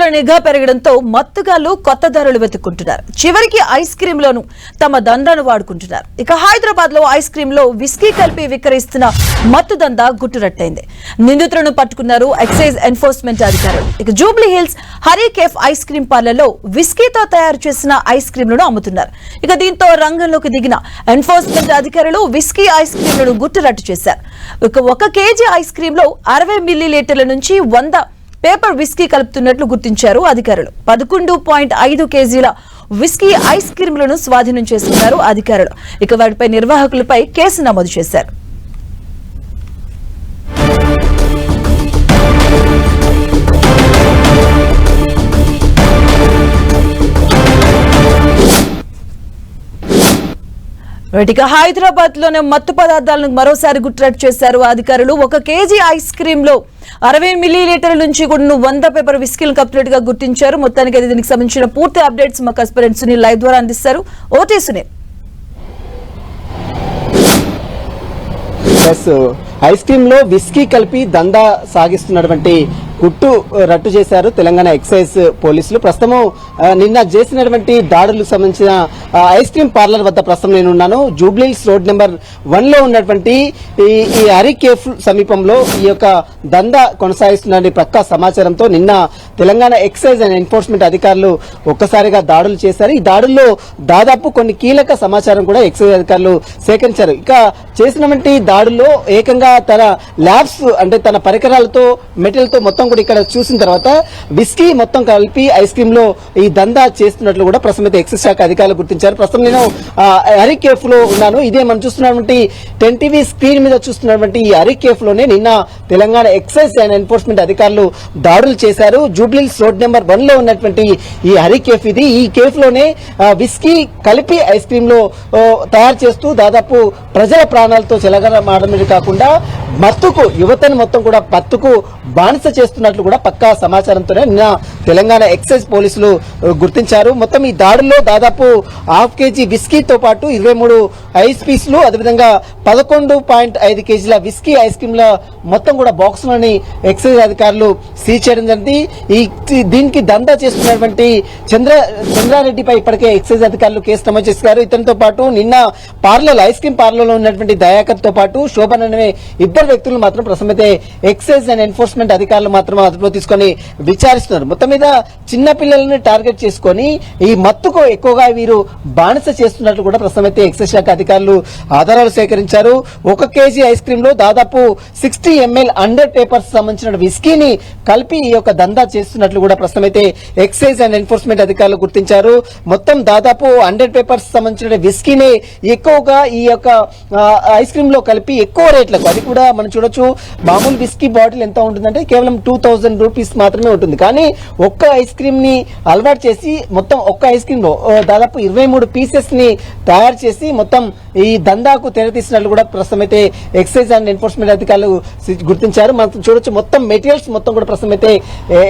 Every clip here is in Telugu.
పోలీసుల నిఘా పెరగడంతో మత్తుగాళ్ళు కొత్త ధరలు వెతుక్కుంటున్నారు. చివరికి ఐస్ క్రీమ్ లోను తమ దందాను వాడుకుంటున్నారు. ఇక హైదరాబాద్లో ఐస్ క్రీమ్లో విస్కీ కలిపి విక్రయిస్తున్న మత్తు దందా గుట్టురట్టయింది. నిందితులను పట్టుకున్నారు ఎక్సైజ్ ఎన్ఫోర్స్మెంట్ అధికారులు. ఇక జూబ్లీ హిల్స్ హరీ కేఫ్ ఐస్ క్రీమ్ పార్లర్లో విస్కీతో తయారు చేసిన ఐస్ క్రీంలను అమ్ముతున్నారు. ఇక దీంతో రంగంలోకి దిగిన ఎన్ఫోర్స్మెంట్ అధికారులు విస్కీ ఐస్ క్రీంలను గుట్టురట్టు చేశారు. ఇక ఒక కేజీ ఐస్ క్రీమ్లో అరవై మిల్లీ లీటర్ల నుంచి వంద పేపర్ విస్కీ కలుపుతున్నట్లు గుర్తించారు అధికారులు. పదకొండు పాయింట్ ఐదు కేజీల విస్కీ ఐస్ క్రీమ్లను స్వాధీనం చేసుకున్నారు అధికారులు. ఇక వాటిపై నిర్వాహకులపై కేసు నమోదు చేశారు. ఇక హైదరాబాద్లోనే మత్తు పదార్థాలను మరోసారి గుట్రట్టు చేశారు అధికారులు. ఒక కేజీ ఐస్ క్రీమ్లో అరవై మిల్లీ లీటర్ల నుంచి కూడా వంద పేపర్ విస్కీలను కప్పినట్టుగా గుర్తించారు. మొత్తానికి అయితే దీనికి సంబంధించిన పూర్తి అప్డేట్స్ మా కస్పరెంట్ సునీల్ లైవ్ ద్వారా అందిస్తారు. ఓటీ సునీల్. ఐస్ క్రీమ్లో విస్కీ కలిపి దందా సాగిస్తున్నటువంటి గుట్టు రట్టు చేశారు తెలంగాణ ఎక్సైజ్ పోలీసులు. ప్రస్తుతం నిన్న చేసినటువంటి దాడులకు సంబంధించిన ఐస్ క్రీమ్ పార్లర్ వద్ద ప్రస్తుతం నేను ఉన్నాను. జూబ్లీహిల్స్ రోడ్ నెంబర్ వన్లో ఉన్నటువంటి ఈ ఈ సమీపంలో ఈ యొక్క దందా కొనసాగిస్తున్న పక్కా సమాచారంతో నిన్న తెలంగాణ ఎక్సైజ్ అండ్ ఎన్ఫోర్స్మెంట్ అధికారులు ఒక్కసారిగా దాడులు చేశారు. ఈ దాడుల్లో దాదాపు కొన్ని కీలక సమాచారం కూడా ఎక్సైజ్ అధికారులు సేకరించారు. ఇక చేసినటువంటి దాడుల్లో ఏకంగా తన ల్యాబ్స్ అంటే తన పరికరాలతో మెటీరియల్తో మొత్తం కూడా ఇక్కడ చూసిన తర్వాత విస్కీ మొత్తం కలిపి ఐస్ క్రీమ్లో ఈ దందా చేస్తున్నట్లు కూడా ప్రస్తుతం ఎక్సైజ్ శాఖ అధికారులు గుర్తించారు. ప్రస్తుతం నేను హరికేఫ్ కేఫ్లో ఉన్నాను. ఇదే మనం చూస్తున్నటువంటి టెన్ టీవీ స్క్రీన్ మీద చూస్తున్నటువంటి ఈ హరికేఫ్లోనే నిన్న తెలంగాణ ఎక్సైజ్ అండ్ ఎన్ఫోర్స్మెంట్ అధికారులు దాడులు చేశారు. జూబ్లీస్ రోడ్ నెంబర్ వన్లో ఉన్నటువంటి ఈ హరి కేఫ్ ఇది. ఈ కేఫ్లోనే విస్కీ కలిపి ఐస్ క్రీమ్లో తయారు చేస్తూ దాదాపు ప్రజల ప్రాణాలతో చెలగలమాడమే కాకుండా మత్తుకు యువతను మొత్తం కూడా పత్తుకు బానిస చేస్తున్నట్లు కూడా పక్కా సమాచారంతోనే నిన్న తెలంగాణ ఎక్సైజ్ పోలీసులు గుర్తించారు. మొత్తం ఈ దాడుల్లో దాదాపు హాఫ్ కేజీ విస్కీతో పాటు ఇరవై మూడు ఐస్ పీస్లు అదేవిధంగా పదకొండు పాయింట్ ఐదు కేజీల విస్కీ ఐస్ క్రీమ్ల మొత్తం కూడా బాక్స్లోని ఎక్సైజ్ అధికారులు సీజ్ చేయడం జరిగింది. ఈ దీనికి దందా చేస్తున్నటువంటి చంద్ర చంద్రారెడ్డిపై ఇప్పటికే ఎక్సైజ్ అధికారులు కేసు నమోదు చేశారు ఇతనితో పాటు నిన్న పార్లర్ ఐస్ క్రీమ్ పార్లర్లో ఉన్నటువంటి దయాకర్తో పాటు శోభన్ అనే ఇద్దరు ఇద్దరు వ్యక్తులు మాత్రం ప్రస్తుతమైతే ఎక్సైజ్ అండ్ ఎన్ఫోర్స్మెంట్ అధికారులు మాత్రం అదుపులో తీసుకొని విచారిస్తున్నారు. మొత్తం మీద చిన్నపిల్లలను టార్గెట్ చేసుకొని ఈ మత్తుకు ఎక్కువగా వీరు బానిస చేస్తున్నట్లు కూడా ప్రస్తుతం అయితే ఎక్సైజ్ శాఖ అధికారులు ఆధారాలు సేకరించారు. ఒక కేజీ ఐస్ క్రీమ్లో దాదాపు సిక్స్టీ ఎంఎల్ అండర్ పేపర్స్ సంబంధించిన విస్కీని కలిపి ఈ యొక్క దందా చేస్తున్నట్లు కూడా ప్రస్తుతం అయితే ఎక్సైజ్ అండ్ ఎన్ఫోర్స్మెంట్ అధికారులు గుర్తించారు. మొత్తం దాదాపు హండ్రెడ్ పేపర్స్ సంబంధించిన విస్కీని ఎక్కువగా ఈ యొక్క ఐస్ క్రీమ్లో కలిపి ఎక్కువ రేట్లకు అది కూడా మనం చూడొచ్చు మామూలు విస్కీ బాటిల్ ఎంత ఉంటుందంటే కేవలం టూ థౌజండ్ రూపీస్ మాత్రమే ఉంటుంది. కానీ ఒక్క ఐస్ క్రీమ్ని అలవాటు చేసి మొత్తం ఒక్క ఐస్ క్రీమ్లో దాదాపు ఇరవై మూడు పీసెస్ని తయారు చేసి మొత్తం ఈ దందాకు తెరతీసినట్లు కూడా ప్రస్తుతం అయితే ఎక్సైజ్ అండ్ ఎన్ఫోర్స్మెంట్ అధికారులు గుర్తించారు. మనం చూడొచ్చు మొత్తం మెటీరియల్స్ మొత్తం కూడా ప్రస్తుతం అయితే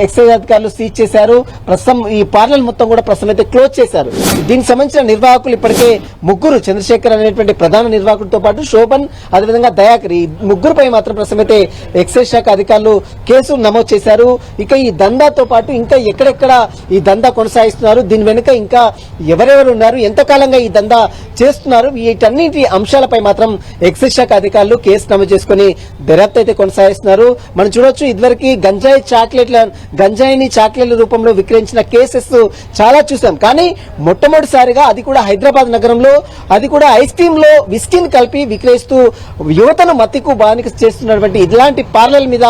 ఎక్సైజ్ అధికారులు సీజ్ చేశారు. ప్రస్తుతం ఈ పార్లర్ మొత్తం కూడా ప్రస్తుతం అయితే క్లోజ్ చేశారు. దీనికి సంబంధించిన నిర్వాహకులు ఇప్పటికే ముగ్గురు చంద్రశేఖర్ అనేటువంటి ప్రధాన నిర్వాహకుడితో పాటు శోభన్ అదేవిధంగా దయాకర్ ఈ ముగ్గురుపై మాత్రం ప్రస్తుతం అయితే ఎక్సైజ్ శాఖ అధికారులు కేసు నమోదు చేశారు. ఇక ఈ దందాతో పాటు ఇంకా ఎక్కడెక్కడ ఈ దందా కొనసాగిస్తున్నారు? దీని వెనుక ఇంకా ఎవరెవరు ఉన్నారు? ఎంతకాలంగా ఈ దందా చేస్తున్నారు? వీటన్నిటి అంశాలపై మాత్రం ఎక్సైజ్ శాఖ అధికారులు కేసు నమోదు చేసుకుని దర్యాప్తు అయితే కొనసాగిస్తున్నారు. మనం చూడొచ్చు ఇదివరకు గంజాయి చాక్లెట్ల గంజాయిని చాక్లెట్ల రూపంలో విక్రయించిన కేసెస్ చాలా చూసాం. కానీ మొట్టమొదటిసారిగా అది కూడా హైదరాబాద్ నగరంలో అది కూడా ఐస్ క్రీమ్లో విస్కిన్ కలిపి విక్రయిస్తూ యువతను మత్తికు బానిక చేస్తున్నటువంటి ఇలాంటి పార్లర్ల మీద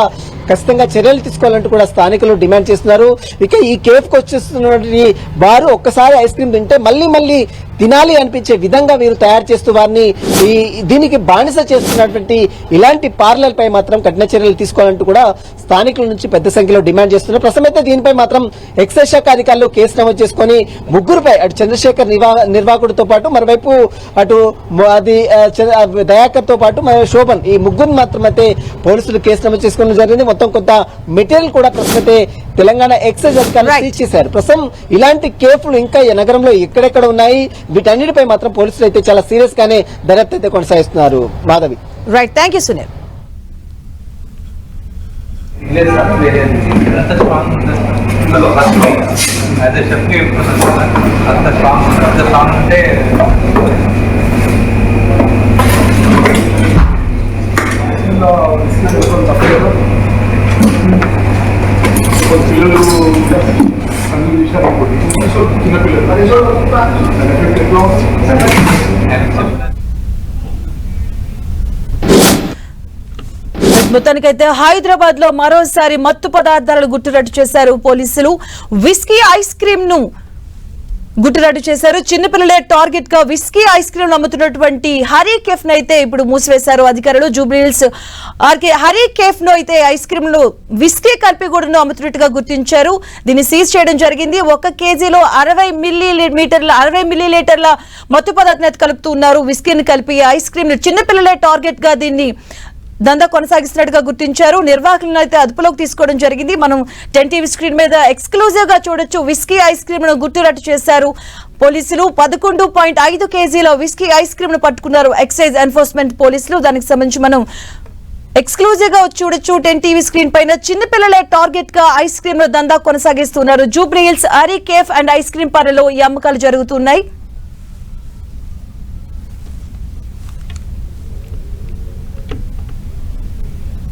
ఖచ్చితంగా చర్యలు తీసుకోవాలంటూ కూడా స్థానికులు డిమాండ్ చేస్తున్నారు. ఇక ఈ కేఫ్కు వచ్చేస్తున్నటువంటి వారు ఒక్కసారి ఐస్ క్రీమ్ తింటే మళ్ళీ మళ్ళీ తినాలి అనిపించే విధంగా వీరు తయారు చేస్తూ వారిని ఈ దీనికి బానిస చేస్తున్నటువంటి ఇలాంటి పార్లర్ పై మాత్రం కఠిన చర్యలు తీసుకోవాలంటూ కూడా స్థానికుల నుంచి పెద్ద సంఖ్యలో డిమాండ్ చేస్తున్నారు. ప్రస్తుతం అయితే దీనిపై మాత్రం ఎక్సైజ్ శాఖ అధికారులు కేసు నమోదు చేసుకొని ముగ్గురుపై అటు చంద్రశేఖర్ నిర్వాహకుడితో పాటు మరోవైపు అటు అది దయాకర్తో పాటు మరి శోభన్ ఈ ముగ్గురు మాత్రం అయితే పోలీసులు కేసు నమోదు చేసుకోవడం జరిగింది. మొత్తం కొంత మెటీరియల్ కూడా ప్రస్తుతం అయితే తెలంగాణ ఎక్సైజ్ అధికారులు. సీజ్ చేశారు ప్రస్తుతం ఇలాంటి కేఫ్లు ఇంకా ఈ నగరంలో ఎక్కడెక్కడ ఉన్నాయి? వీటన్నిటిపై మాత్రం పోలీసులు అయితే చాలా సీరియస్ గానే దర్యాప్తు అయితే కొనసాగిస్తున్నారు. Madhavi. Right thank you Sunil అంటే పిల్లలు అన్ని విషయాలు చిన్నపిల్లలు మొత్తానికైతే హైదరాబాద్లో మరోసారి మత్తు పదార్థాలను గుట్టురట్టు చేశారు పోలీసులు. విస్కీ ఐస్ క్రీమ్ను గుట్టురట్టు చేశారు. చిన్నపిల్లలే టార్గెట్గా విస్కీ ఐస్ క్రీమ్ అమ్ముతున్నటువంటి హరీ కేఫ్ను అయితే ఇప్పుడు మూసివేశారు అధికారులు. జూబ్లీహిల్స్ ఆర్కే హరీ కేఫ్ను అయితే ఐస్ క్రీమ్లో విస్కీ కలిపి అమ్ముతున్నట్టుగా గుర్తించారు. దీన్ని సీజ్ చేయడం జరిగింది. ఒక కేజీలో అరవై మిల్లీ మీటర్ల అరవై మిల్లీ లీటర్ల మత్తు పదార్థాన్ని కలుపుతూ ఉన్నారు. విస్కీని కలిపి ఐస్ క్రీమ్ చిన్నపిల్లలే టార్గెట్గా దీన్ని దందా కొనసాగిస్తున్నట్టుగా గుర్తించారు. నిర్వాహకులను అయితే అదుపులోకి తీసుకోవడం జరిగింది. మనం టెన్ టీవీ స్క్రీన్ మీద ఎక్స్క్లూజివ్గా చూడొచ్చు. విస్కీ ఐస్ క్రీమ్ను గుర్తురట్టు చేశారు పోలీసులు. పదకొండు పాయింట్ ఐదు కేజీల విస్కీ ఐస్ క్రీమ్ను పట్టుకున్నారు ఎక్సైజ్ ఎన్ఫోర్స్మెంట్ పోలీసులు. దానికి సంబంధించి మనం ఎక్స్క్లూజివ్గా చూడొచ్చు టెన్ టీవీ స్క్రీన్ పైన చిన్నపిల్లలే టార్గెట్గా ఐస్ క్రీమ్ దందా కొనసాగిస్తున్నారు. జూబ్లీ హిల్స్ అరీ కేఫ్ అండ్ ఐస్ క్రీమ్ పార్లర్లో ఈ అమ్మకాలు జరుగుతున్నాయి.